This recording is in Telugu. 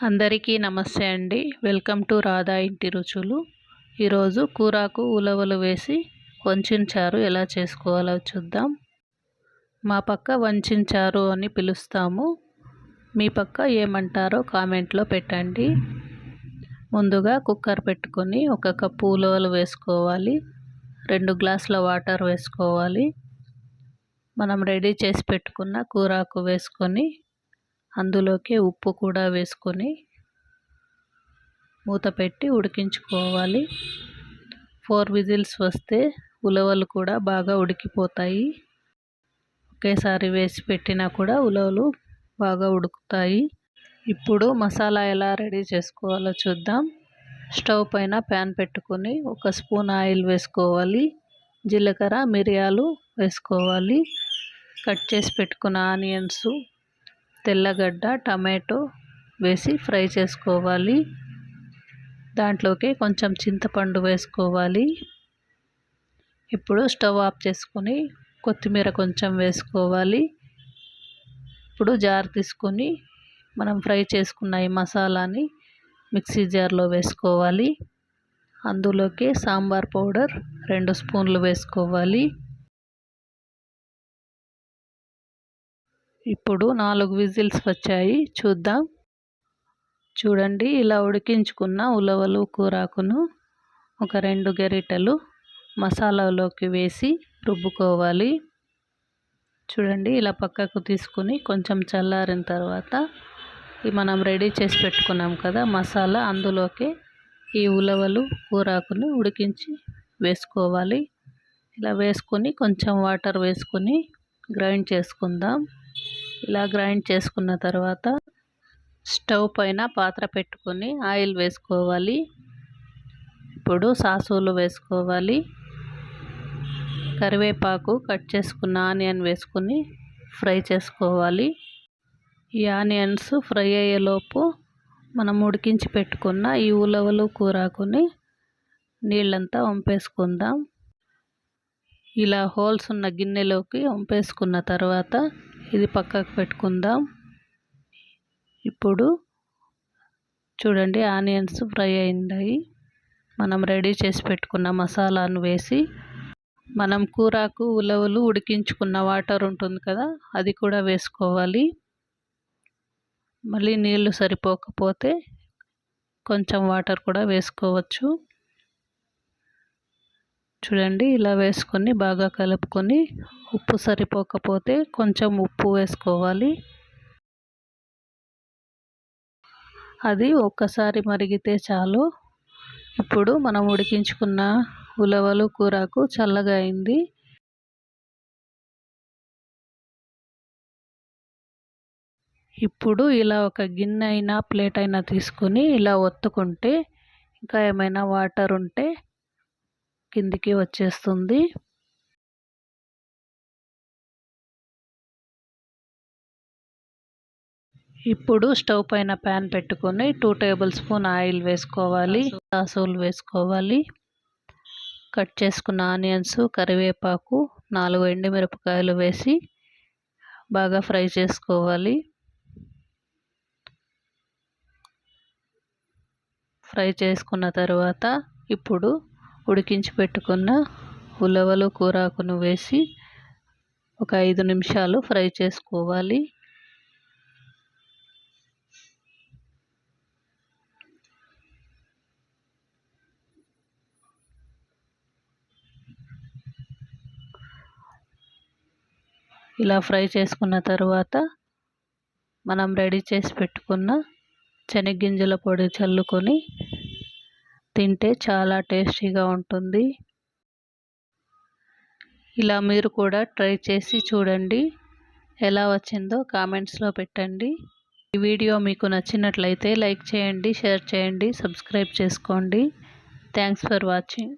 అందరికీ నమస్తే అండి. వెల్కమ్ టు రాధా ఇంటి రుచులు. ఈరోజు కూరాకు ఉలవలు వేసి వంచించారు ఎలా చేసుకోవాలో చూద్దాం. మా పక్క వంచించారు అని పిలుస్తాము. మీ పక్క ఏమంటారో కామెంట్లో పెట్టండి. ముందుగా కుక్కర్ పెట్టుకొని ఒక కప్పు ఉలవలు వేసుకోవాలి. రెండు గ్లాసుల వాటర్ వేసుకోవాలి. మనం రెడీ చేసి పెట్టుకున్న కూరాకు వేసుకొని అందులోకి ఉప్పు కూడా వేసుకొని మూత పెట్టి ఉడికించుకోవాలి. ఫోర్ విజిల్స్ వస్తే ఉలవలు కూడా బాగా ఉడికిపోతాయి. ఒకేసారి వేసి పెట్టినా కూడా ఉలవలు బాగా ఉడుకుతాయి. ఇప్పుడు మసాలా ఎలా రెడీ చేసుకోవాలో చూద్దాం. స్టవ్ పైన ప్యాన్ పెట్టుకొని ఒక స్పూన్ ఆయిల్ వేసుకోవాలి. జీలకర్ర మిరియాలు వేసుకోవాలి. కట్ చేసి పెట్టుకున్న ఆనియన్స్ తెల్లగడ్డ టమాటో వేసి ఫ్రై చేసుకోవాలి. దాంట్లోకి కొంచెం చింతపండు వేసుకోవాలి. ఇప్పుడు స్టవ్ ఆఫ్ చేసుకొని కొత్తిమీర కొంచెం వేసుకోవాలి. ఇప్పుడు జార్ తీసుకొని మనం ఫ్రై చేసుకున్న ఈ మసాలాని మిక్సీ జార్లో వేసుకోవాలి. అందులోకి సాంబార్ పౌడర్ రెండు స్పూన్లు వేసుకోవాలి. ఇప్పుడు నాలుగు విజిల్స్ వచ్చాయి. చూద్దాం. చూడండి ఇలా ఉడికించుకున్న ఉలవలు కూరాకును ఒక రెండు గరిటలు మసాలాలోకి వేసి రుబ్బుకోవాలి. చూడండి ఇలా పక్కకు తీసుకుని కొంచెం చల్లారిన తర్వాత మనం రెడీ చేసి పెట్టుకున్నాం కదా మసాలా అందులోకి ఈ ఉలవలు కూరాకును ఉడికించి వేసుకోవాలి. ఇలా వేసుకొని కొంచెం వాటర్ వేసుకొని గ్రైండ్ చేసుకుందాం. ఇలా గ్రైండ్ చేసుకున్న తర్వాత స్టవ్ పైన పాత్ర పెట్టుకొని ఆయిల్ వేసుకోవాలి. ఇప్పుడు సాసులు వేసుకోవాలి. కరివేపాకు కట్ చేసుకున్న ఆనియన్ వేసుకొని ఫ్రై చేసుకోవాలి. ఈ ఆనియన్స్ ఫ్రై అయ్యేలోపు మనం ఉడికించి పెట్టుకున్న ఈ ఉలవలు కూరాకుని నీళ్ళంతా వంపేసుకుందాం. ఇలా హోల్స్ ఉన్న గిన్నెలోకి వంపేసుకున్న తర్వాత ఇది పక్కకు పెట్టుకుందాం. ఇప్పుడు చూడండి ఆనియన్స్ ఫ్రై అయిందాయి మనం రెడీ చేసి పెట్టుకున్న మసాలాను వేసి మనం కూరాకు ఉలవలు ఉడికించుకున్న వాటర్ ఉంటుంది కదా అది కూడా వేసుకోవాలి. మళ్ళీ నీళ్ళు సరిపోకపోతే కొంచెం వాటర్ కూడా వేసుకోవచ్చు. చూడండి ఇలా వేసుకొని బాగా కలుపుకొని ఉప్పు సరిపోకపోతే కొంచెం ఉప్పు వేసుకోవాలి. అది ఒక్కసారి మరిగితే చాలు. ఇప్పుడు మనం ఉడికించుకున్న ఉలవలు కూరకు చల్లగా అయింది. ఇప్పుడు ఇలా ఒక గిన్నె అయినా ప్లేట్ అయినా తీసుకొని ఇలా ఒత్తుకుంటే ఇంకా ఏమైనా వాటర్ ఉంటే కిందికి వచ్చేస్తుంది. ఇప్పుడు స్టవ్ పైన ప్యాన్ పెట్టుకొని టూ టేబుల్ స్పూన్ ఆయిల్ వేసుకోవాలి సాసులు వేసుకోవాలి. కట్ చేసుకున్న ఆనియన్స్ కరివేపాకు నాలుగు ఎండుమిరపకాయలు వేసి బాగా ఫ్రై చేసుకోవాలి. ఫ్రై చేసుకున్న తర్వాత ఇప్పుడు ఉడికించి పెట్టుకున్న ఉలవలు కూరాకును వేసి ఒక ఐదు నిమిషాలు ఫ్రై చేసుకోవాలి. ఇలా ఫ్రై చేసుకున్న తర్వాత మనం రెడీ చేసి పెట్టుకున్న శనగ్గింజల పొడి చల్లుకొని తింటే చాలా టేస్టీగా ఉంటుంది. ఇలా మీరు కూడా ట్రై చేసి చూడండి. ఎలా వచ్చిందో కామెంట్స్లో పెట్టండి. ఈ వీడియో మీకు నచ్చినట్లయితే లైక్ చేయండి షేర్ చేయండి సబ్స్క్రైబ్ చేసుకోండి. Thanks for watching.